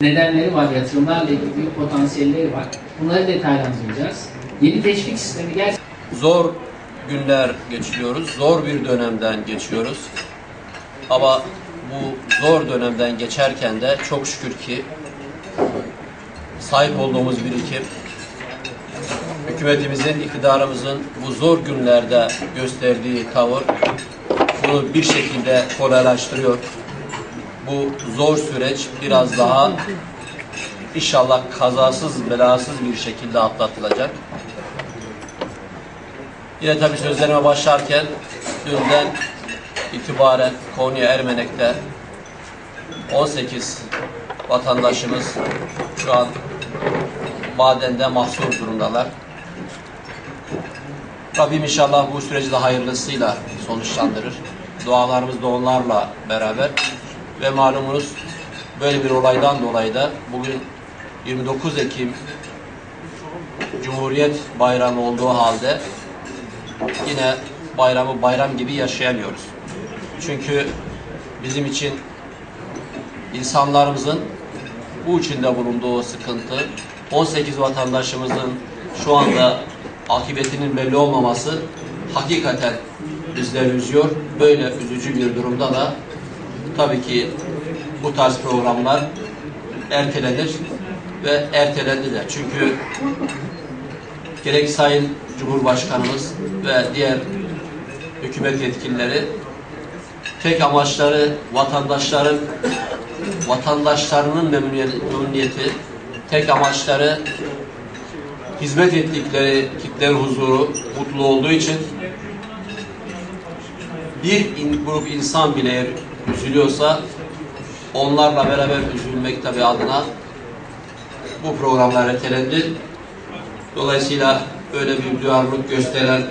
nedenleri var, yatırımlarla ilgili potansiyelleri var. Bunları detaylandıracağız. Yeni teşvik sistemi gerçekten Zor günler geçiriyoruz. Zor bir dönemden geçiyoruz. Ama bu zor dönemden geçerken de çok şükür ki sahip olduğumuz birikim hükümetimizin, iktidarımızın bu zor günlerde gösterdiği tavır bunu bir şekilde kolaylaştırıyor. Bu zor süreç biraz daha inşallah kazasız belasız bir şekilde atlatılacak. Yine tabii sözlerime başlarken dünden itibaren Konya Ermenek'te 18 vatandaşımız şu an madende mahsur durumdalar. Rabbim inşallah bu süreci de hayırlısıyla sonuçlandırır. Dualarımız da onlarla beraber ve malumunuz böyle bir olaydan dolayı da bugün 29 Ekim Cumhuriyet Bayramı olduğu halde yine bayramı bayram gibi yaşayamıyoruz. Çünkü bizim için insanlarımızın bu içinde bulunduğu sıkıntı, 18 vatandaşımızın şu anda akıbetinin belli olmaması hakikaten bizleri üzüyor. Böyle üzücü bir durumda da tabii ki bu tarz programlar ertelenir ve ertelendi de. Çünkü gerek Sayın Cumhurbaşkanımız ve diğer hükümet yetkilileri tek amaçları vatandaşların vatandaşlarının memnuniyeti, tek amaçları hizmet ettikleri kitlerin huzuru, mutlu olduğu için bir in- grup insan bile üzülüyorsa onlarla beraber üzülmek tabii adına bu programlar ertelendi. Dolayısıyla öyle bir duyarlılık gösteren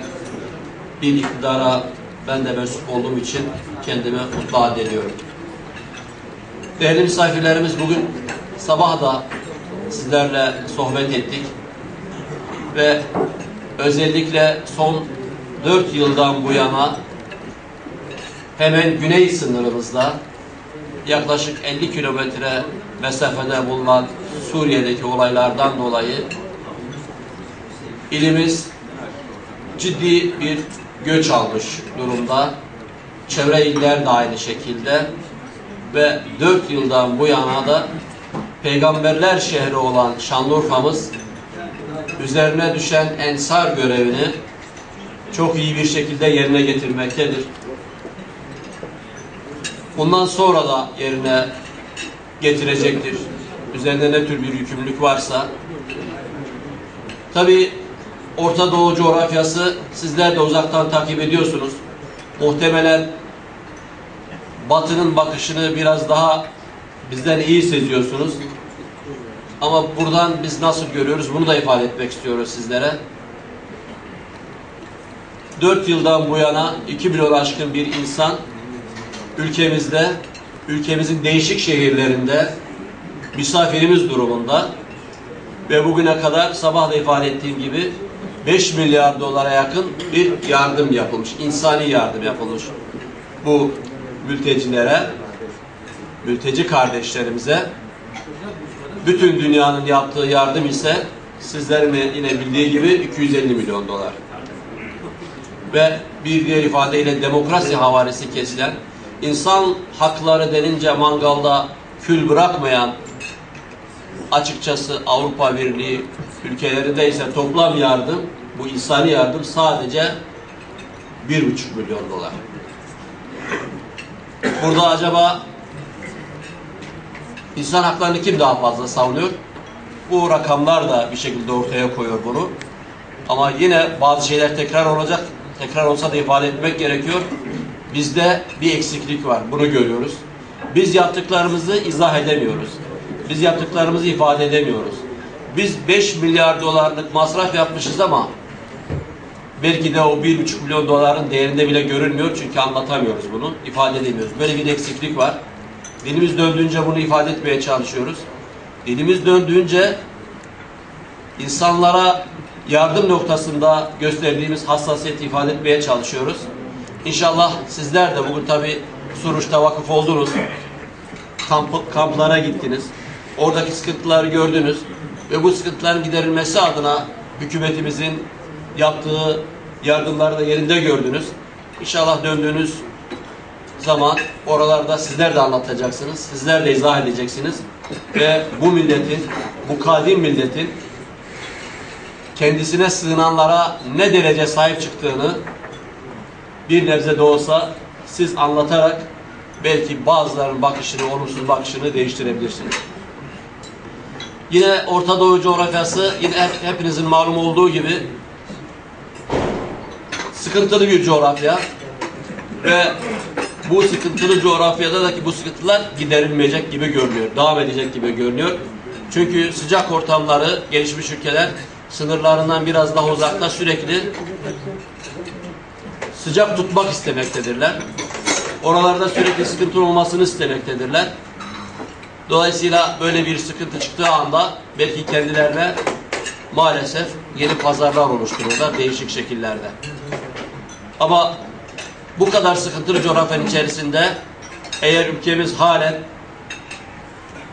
bir iktidara ben de mensup olduğum için kendimi mutlu addediyorum. Değerli misafirlerimiz bugün sabah da sizlerle sohbet ettik ve özellikle son 4 yıldan bu yana hemen güney sınırımızda yaklaşık 50 kilometre mesafede bulunan Suriye'deki olaylardan dolayı ilimiz ciddi bir göç almış durumda. Çevre iller de aynı şekilde ve 4 yıldan bu yana da peygamberler şehri olan Şanlıurfa'mız üzerine düşen ensar görevini çok iyi bir şekilde yerine getirmektedir. Bundan sonra da yerine getirecektir. Üzerinde ne tür bir yükümlülük varsa. Tabi Orta Doğu coğrafyası sizler de uzaktan takip ediyorsunuz. Muhtemelen Batı'nın bakışını biraz daha bizden iyi seziyorsunuz. Ama buradan biz nasıl görüyoruz bunu da ifade etmek istiyoruz sizlere. 4 yıldan bu yana 2 milyon aşkın bir insan ülkemizde, ülkemizin değişik şehirlerinde misafirimiz durumunda ve bugüne kadar sabah da ifade ettiğim gibi 5 milyar dolara yakın bir yardım yapılmış, insani yardım yapılmış bu mültecilere, mülteci kardeşlerimize. Bütün dünyanın yaptığı yardım ise sizlerin yine bildiği gibi 250 milyon dolar. Ve bir diğer ifadeyle demokrasi havarisi kesilen, insan hakları denince mangalda kül bırakmayan açıkçası Avrupa Birliği ülkelerinde ise toplam yardım, bu insani yardım sadece bir buçuk milyon dolar. Burada acaba insan haklarını kim daha fazla savunuyor? Bu rakamlar da bir şekilde ortaya koyuyor bunu. Ama yine bazı şeyler tekrar olacak. Tekrar olsa da ifade etmek gerekiyor. Bizde bir eksiklik var. Bunu görüyoruz. Biz yaptıklarımızı izah edemiyoruz. Biz yaptıklarımızı ifade edemiyoruz. Biz 5 milyar dolarlık masraf yapmışız ama belki de o 1,5 milyon doların değerinde bile görünmüyor çünkü anlatamıyoruz bunu, ifade edemiyoruz. Böyle bir eksiklik var. Dilimiz döndüğünce bunu ifade etmeye çalışıyoruz. Dilimiz döndüğünce insanlara yardım noktasında gösterdiğimiz hassasiyeti ifade etmeye çalışıyoruz. İnşallah sizler de bugün tabi Suruç'ta vakıf oldunuz. Kamp, kamplara gittiniz. Oradaki sıkıntıları gördünüz ve bu sıkıntıların giderilmesi adına hükümetimizin yaptığı yardımları da yerinde gördünüz. İnşallah döndüğünüz zaman oralarda sizler de anlatacaksınız, sizler de izah edeceksiniz ve bu milletin, bu kadim milletin kendisine sığınanlara ne derece sahip çıktığını bir nebze de olsa siz anlatarak belki bazılarının bakışını, olumsuz bakışını değiştirebilirsiniz. Yine Orta Doğu coğrafyası yine hep- hepinizin malum olduğu gibi sıkıntılı bir coğrafya ve bu sıkıntılı coğrafyada da ki bu sıkıntılar giderilmeyecek gibi görünüyor. Devam edecek gibi görünüyor. Çünkü sıcak ortamları gelişmiş ülkeler sınırlarından biraz daha uzakta sürekli sıcak tutmak istemektedirler. Oralarda sürekli sıkıntı olmasını istemektedirler. Dolayısıyla böyle bir sıkıntı çıktığı anda belki kendilerine maalesef yeni pazarlar oluştururlar değişik şekillerde. Ama bu kadar sıkıntılı coğrafyanın içerisinde eğer ülkemiz halen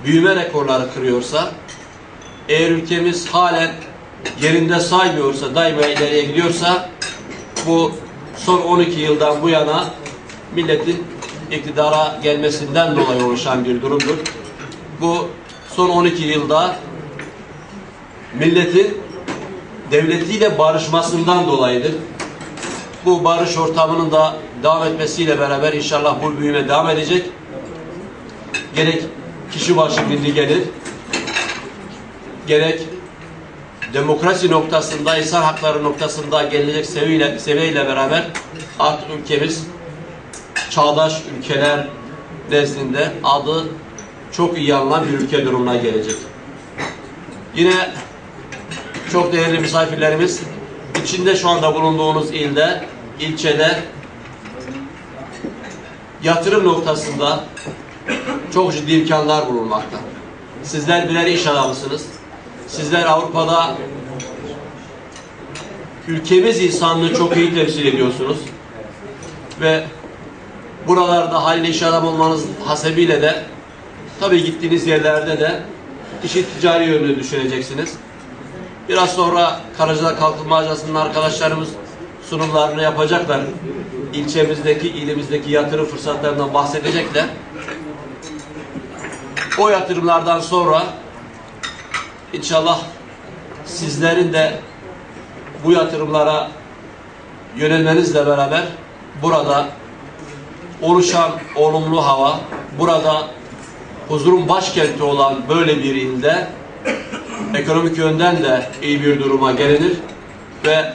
büyüme rekorları kırıyorsa, eğer ülkemiz halen yerinde saymıyorsa, daima ileriye gidiyorsa bu son 12 yıldan bu yana milletin iktidara gelmesinden dolayı oluşan bir durumdur. Bu son 12 yılda milletin devletiyle barışmasından dolayıdır. Bu barış ortamının da devam etmesiyle beraber inşallah bu büyüme devam edecek. Gerek kişi başı milli gelir, gerek demokrasi noktasında, insan hakları noktasında gelecek seviyeyle, seviyeyle beraber artık ülkemiz çağdaş ülkeler nezdinde adı çok iyi anılan bir ülke durumuna gelecek. Yine çok değerli misafirlerimiz içinde şu anda bulunduğunuz ilde, ilçede yatırım noktasında çok ciddi imkanlar bulunmakta. Sizler birer iş adamısınız. Sizler Avrupa'da ülkemiz insanlığı çok iyi temsil ediyorsunuz. Ve buralarda halli iş adamı olmanız hasebiyle de tabii gittiğiniz yerlerde de işi ticari yönünü düşüneceksiniz. Biraz sonra Karacadağ Kalkınma Ajansı'nın arkadaşlarımız sunumlarını yapacaklar. İlçemizdeki, ilimizdeki yatırım fırsatlarından bahsedecekler. O yatırımlardan sonra inşallah sizlerin de bu yatırımlara yönelmenizle beraber burada oluşan olumlu hava, burada huzurun başkenti olan böyle bir ilde ekonomik yönden de iyi bir duruma gelinir ve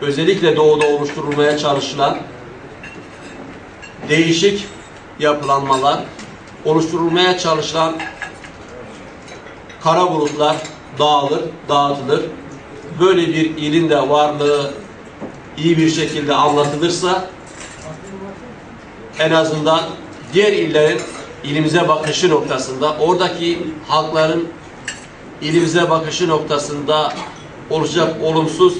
özellikle doğuda oluşturulmaya çalışılan değişik yapılanmalar, oluşturulmaya çalışılan kara bulutlar dağılır, dağıtılır. Böyle bir ilin de varlığı iyi bir şekilde anlatılırsa en azından diğer illerin ilimize bakışı noktasında, oradaki halkların ilimize bakışı noktasında olacak olumsuz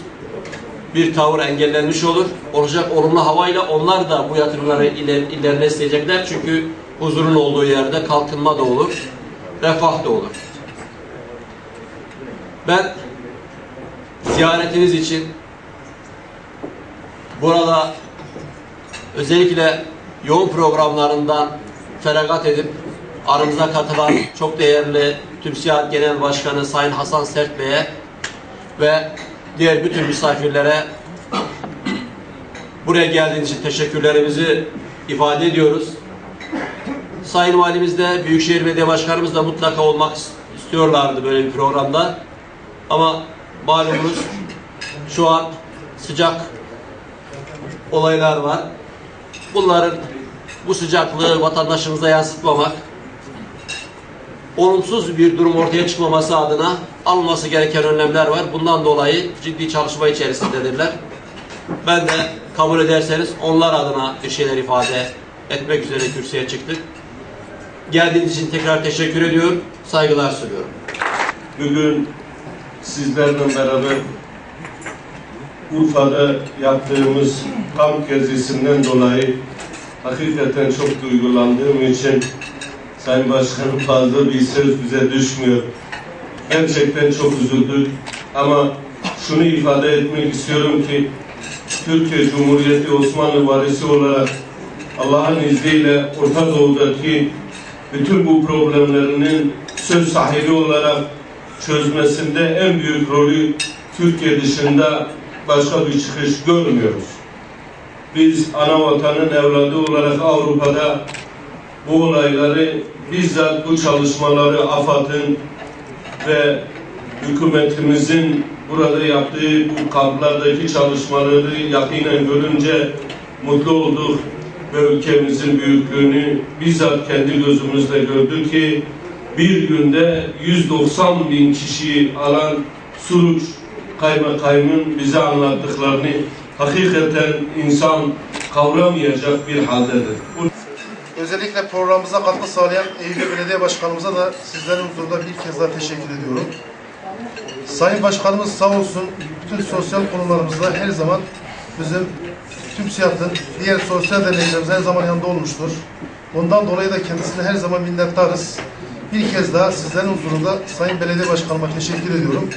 bir tavır engellenmiş olur. Olacak olumlu havayla onlar da bu yatırımları iler, ilerine isteyecekler. Çünkü huzurun olduğu yerde kalkınma da olur, refah da olur. Ben ziyaretiniz için burada özellikle yoğun programlarından feragat edip aramıza katılan çok değerli TÜMSİAD Genel Başkanı Sayın Hasan Sert Bey'e ve diğer bütün misafirlere buraya geldiğiniz için teşekkürlerimizi ifade ediyoruz. Sayın Valimiz de Büyükşehir Belediye Başkanımız da mutlaka olmak istiyorlardı böyle bir programda. Ama malumunuz şu an sıcak olaylar var. Bunların bu sıcaklığı vatandaşımıza yansıtmamak, olumsuz bir durum ortaya çıkmaması adına alınması gereken önlemler var. Bundan dolayı ciddi çalışma içerisindedirler. Ben de kabul ederseniz onlar adına bir şeyler ifade etmek üzere kürsüye çıktık. Geldiğiniz için tekrar teşekkür ediyorum. Saygılar sunuyorum. Bugün sizlerle beraber Urfa'da yaptığımız kamp gezisinden dolayı hakikaten çok duygulandığım için Sayın Başkanım fazla bir söz bize düşmüyor. Gerçekten çok üzüldük ama şunu ifade etmek istiyorum ki Türkiye Cumhuriyeti Osmanlı varisi olarak Allah'ın izniyle Orta Doğu'daki bütün bu problemlerinin söz sahibi olarak çözmesinde en büyük rolü Türkiye dışında başka bir çıkış görmüyoruz. Biz ana vatanın evladı olarak Avrupa'da bu olayları bizzat bu çalışmaları AFAD'ın ve hükümetimizin burada yaptığı bu kamplardaki çalışmaları yakinen görünce mutlu olduk ve ülkemizin büyüklüğünü bizzat kendi gözümüzle gördük ki bir günde 190 bin kişiyi alan Suruç kaymakamın bize anlattıklarını hakikaten insan kavramayacak bir haldedir. Özellikle programımıza katkı sağlayan Eyüp Belediye Başkanımıza da sizlerin huzurunda bir kez daha teşekkür ediyorum. Sayın Başkanımız sağ olsun bütün sosyal konularımızda her zaman bizim TÜMSİAD'ın diğer sosyal derneklerimiz her zaman yanında olmuştur. Ondan dolayı da kendisine her zaman minnettarız. Bir kez daha sizlerin huzurunda Sayın Belediye Başkanıma teşekkür ediyorum.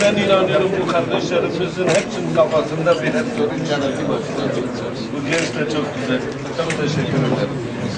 Ben inanıyorum bu kardeşlerimizin hepsinin kafasında bir hep soru işareti var. Bu genç de çok güzel. Çok teşekkür ederim.